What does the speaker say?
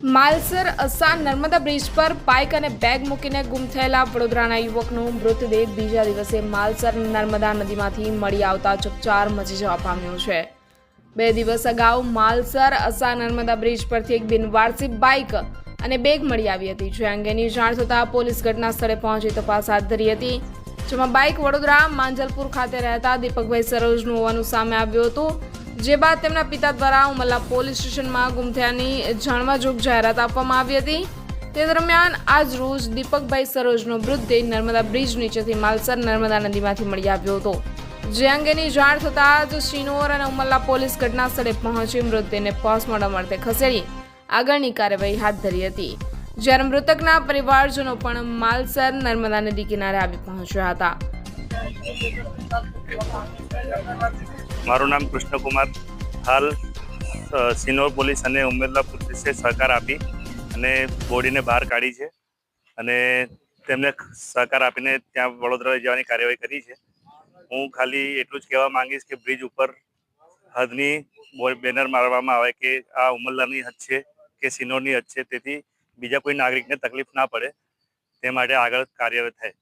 Malsar Asa Narmada bridge પર bike અને bag મૂકીને ગુમ થયેલા વડોદરાના યુવકનો મૃતદેહ બીજા દિવસે માલસર નર્મદા નદીમાંથી મળી આવતા ચકચાર મચી જવા પામ્યો છે. બે દિવસ અગાઉ માલસર અસા નર્મદા બ્રિજ પરથી એક બિનવારસી બાઇક અને બેગ મળી આવી હતી. જે અંગેની જાણ થતાં પોલીસ ઘટના સ્થળે પહોંચી તપાસ હાથ ધરી હતી. જેમાં બાઇક વડોદરા માંજલપુર ખાતે રહેતા દીપકભાઈ સરોજનું હોવાનું સામે આવ્યું હતું. જે બાદ તેમના પિતા દ્વારા ઉમલ્લા પોલીસ સ્ટેશનમાં ગુમ થયાની જાણવાજોગ જાહેરાત આપવામાં આવી હતી. તે દરમિયાન આજ રોજ દીપકભાઈ સરોજનો મૃતદેહ નર્મદા બ્રિજ નીચેથી માલસર નર્મદા નદીમાંથી મળી આવ્યો હતો. જે અંગેની જાણ થતાં જ શિનોર અને ઉમલ્લા પોલીસ ઘટના સ્થળે પહોંચી મૃતદેહને પોસ્ટમોર્ટમ અર્થે ખસેડી આગળની કાર્યવાહી હાથ ધરી હતી. જ્યારે મૃતકના પરિવારજનો પણ માલસર નર્મદા નદી કિનારે આવી પહોંચ્યા હતા. મારું નામ કૃષ્ણકુમાર હાલ સિનોર પોલીસ અને ઉમેદલા પોલીસે સહકાર આપી અને બોડીને બહાર કાઢી છે અને તેમને સહકાર આપીને ત્યાં વડોદરા જવાની કાર્યવાહી કરી છે. હું ખાલી એટલું જ કહેવા માંગીશ કે બ્રિજ ઉપર હદની બેનર મારવામાં આવે કે આ ઉમરલાની હદ છે કે સિનોરની હદ છે, તેથી બીજા કોઈ નાગરિકને તકલીફ ના પડે, તે માટે આગળ કાર્યરત થાય.